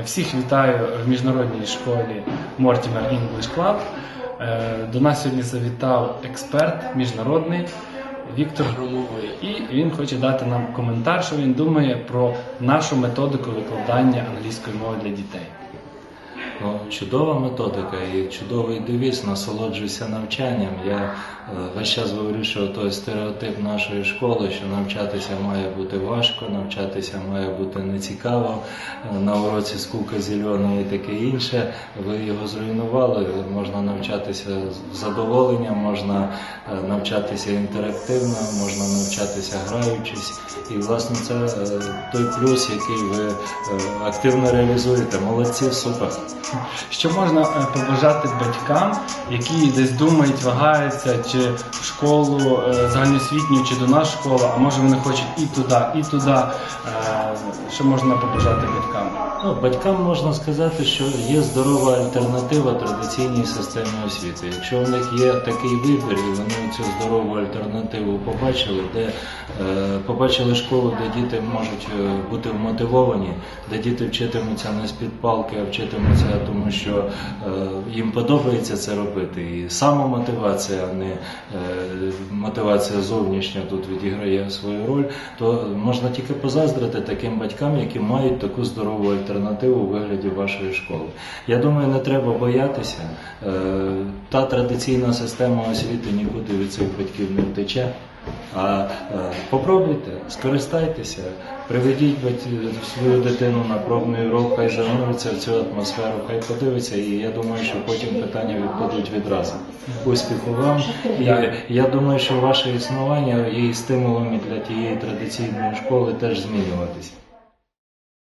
Всіх вітаю в міжнародній школі Mortimer English Club. Е, До нас сьогодні завітав експерт міжнародний Віктор Громовий, і він хоче дати нам коментар, що він думає про нашу методику викладання англійської мови для дітей. Ну, чудова методика і чудовий девіз насолоджуйся навчанням. Я е, весь час говорю, що той стереотип нашої школи, що навчатися має бути важко, навчатися має бути нецікаво, е, на уроці скука зелена і таке інше. Ви його зруйнували. Можна навчатися з задоволенням, можна е, навчатися інтерактивно, можна навчатися граючись. І власне це той плюс, який ви активно реалізуєте. Молодці, супер. Що можна е, побажати батькам, які десь думають, вагаються, чи в школу е, загальноосвітню, чи до нас школа, а може вони хочуть і туди, і туди. Що можна побажати батькам? Ну, батькам можна сказати, що є здорова альтернатива традиційній системі освіти. Якщо у них є такий вибір, і вони цю здорову альтернативу побачили, де е, побачили школу, де діти можуть е, бути вмотивовані, де діти вчитимуться не з під палки, а вчитимуться, тому що е, їм подобається це робити. І самомотивація, а не е, мотивація зовнішня тут відіграє свою роль, то можна тільки позаздрити таким батькам, які мають таку здорову альтернативу у вигляді вашої школи. Я думаю, не треба боятися. Е, Та традиційна система освіти нікуди від цих батьків не втече. А е, попробуйте, скористайтеся, приведіть свою дитину на пробний урок, хай зануриться в цю атмосферу, хай подивиться, і я думаю, що потім питання відпадуть відразу. Успіху вам. І я думаю, що ваше існування є і стимулом для тієї традиційної школи теж змінюватися.